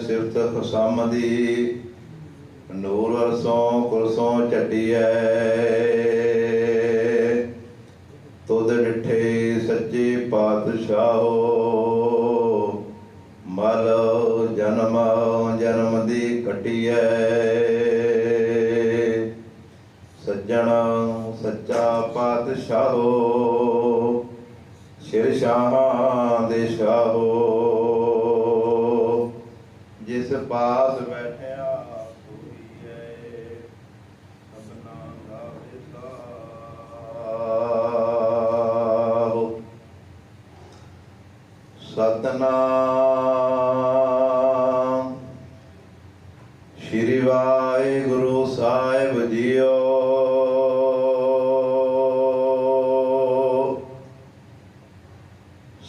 ਸਿਫਤ ਖਸਮ ਦੀ ਨੂਰ ਵਰਸੋਂ ਕੁਰਸੋਂ ਚੱਡੀਐ ਤੁਧ ਡਿਠੇ ਸੱਚੇ ਪਾਤਸ਼ਾਹੋ, ਮਲ ਜਨਮ ਜਨਮ ਦੀ ਕਟੀਐ ਸੱਜਣ ਸੱਚਾ ਪਾਤਸ਼ਾਹੋ, ਸ਼ਿਰ ਸ਼ਾਹਾਂ ਦੇ ਸ਼ਾਹੋ। ਜਿਸ ਪਾਸ ਬੈਠਿਆ ਕੋਈ ਸਭਨਾ ਦਾ ਵਿਸਾਹੋ ਸਤਨਾਮ ਸ਼੍ਰੀ ਵਾਹਿਗੁਰੂ ਸਾਹਿਬ ਜੀਓ।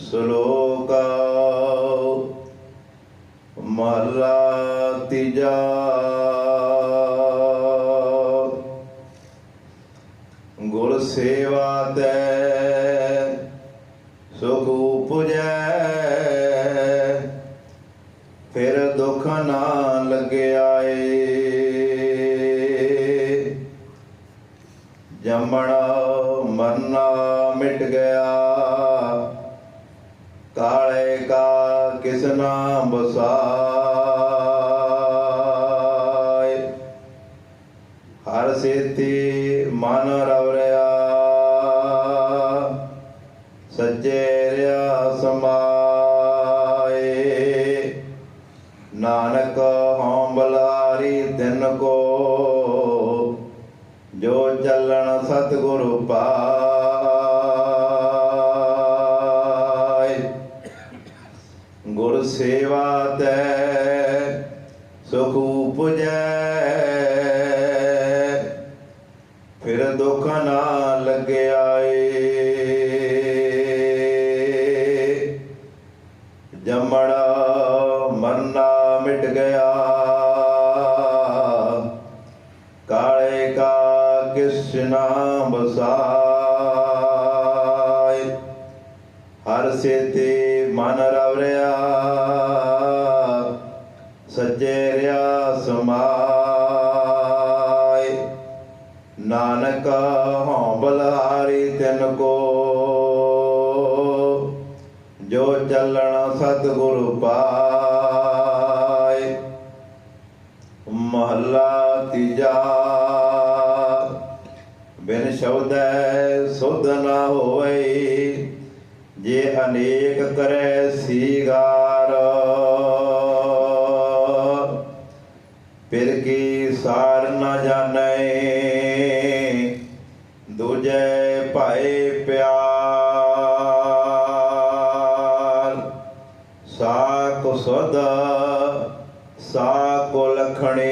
ਸਲੋ ਮਹਲਾ ਤੀਜਾ ਗੁਰ ਸੇਵਾ ਤੇ ਸੁਖ ਉਪਜੈ। ਫਿਰ ਦੁੱਖ ਨਾ ਲੱਗਿਆ ਏ ਜੰਮਣਾ ਮਰਨਾ ਮਿਟ ਗਿਆ। ਕਾਲੇ ਕਾ ਕਿਸਨਾ ਬਸਾ ਸੇਤੀ ਮਨ ਰਵਰਿਆ। ਸੱਚੇ ਰਿਆ ਸਮਾਏ। ਨਾਨਕ ਹਉ ਬਲਾਰੀ ਦਿਨ ਕੋ। ਜੋ ਚੱਲਣ ਸਤਿਗੁਰੂ ਪਾਏ। ਗੁਰ ਸੇਵਾ ਤੈ ਸੁਖ ਉਪਜੈ। ਦੁੱਖ ਨਾ ਲੱਗਿਆ ਏ ਜੰਮਣਾ ਮਰਨਾ ਮਿਟ ਗਿਆ। ਕਾਲੇ ਕਾ ਕਿਸ ਨਾਮ ਬਸਾਏ ਹਰ ਸੇਤੇ ਮਨ ਰਵਰਿਆ। ਸੱਚੇ ਰਿਆ ਸਮਾਏ। ਨਾਨਕ ਹਉ ਬਲਾਰੀ ਤਿਨ ਕੋ। ਜੋ ਚੱਲਣ ਸਤਿਗੁਰੂ ਪਾਏ, ਮਹੱਲਾ ਤੀਜਾ। ਬਿਨ ਸ਼ਬਦੈ ਸੁਧ ਨਾ ਹੋਏ, ਜੇ ਅਨੇਕ ਕਰੈ ਸੀਗਾਰ। ਫਿਰ ਕੀ ਸਾਰ ਨ ਜਾਣੈ? ਦੂਜੈ ਭਾਏ ਪਿਆਰ। ਸਾ ਕੋ ਸੁਧ ਸਾ ਕੋ ਲਖਣੇ।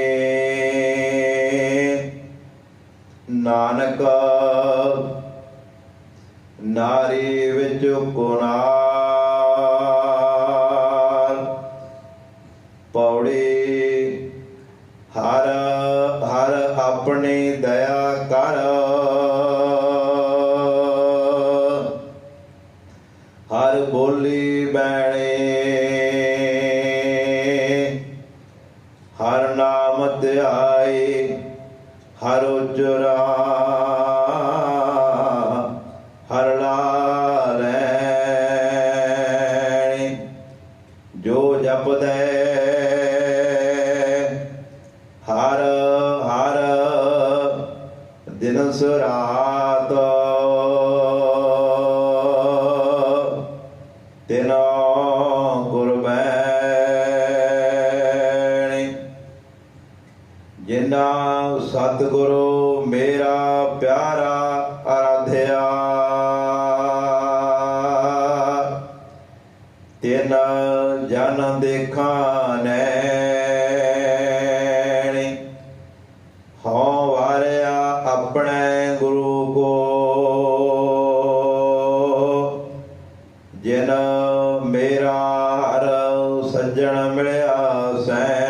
ਨਾਨਕ ਨਾਰੀ ਵਿੱਚ ਕੁਨਾਰ ਹਰ ਨਾਮ ਹਰ ਉਜਰਾ ਹਰ ਲਾਲੈ ਜੋ ਜਪਦੈ ਹਰ ਹਰ ਦਿਨ ਸੁਰਾਤ ਤਿਨਾ ਮੇਰਾ ਪਿਆਰਾ ਅਰਾਧਿਆ ਤਿਨ ਜਨ ਦੇਖਾਂ ਨੈਣੀ ਹਉ ਵਾਰਿਆ ਆਪਣੇ ਗੁਰੂ ਕੋ। ਜਿਨ ਮੇਰਾ ਹਰ ਸੱਜਣ ਮਿਲਿਆ ਸੈ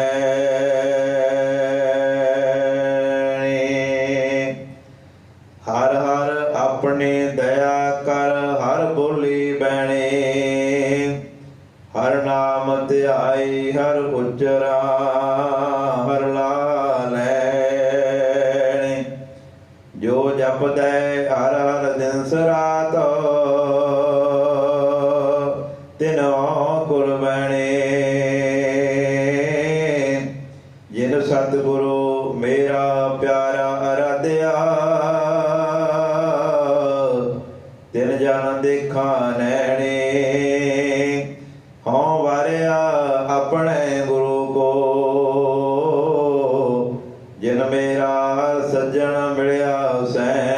ਆਪਣੀ ਦਇਆ ਕਰ ਹਰ ਬੋਲੀ ਬੈਣੀ ਹਰ ਨਾਮ ਧਿਆਈ ਹਰ ਉਚਰਾ ਹਰ ਲਾਲੈ ਜੋ ਜਪਦਾ ਲੇਖਾ ਲੈਣੇ ਹਉ ਵਰਿਆ ਆਪਣੇ ਗੁਰੂ ਕੋ। ਜਿਨ ਮੇਰਾ ਸੱਜਣ ਮਿਲਿਆ ਸੈ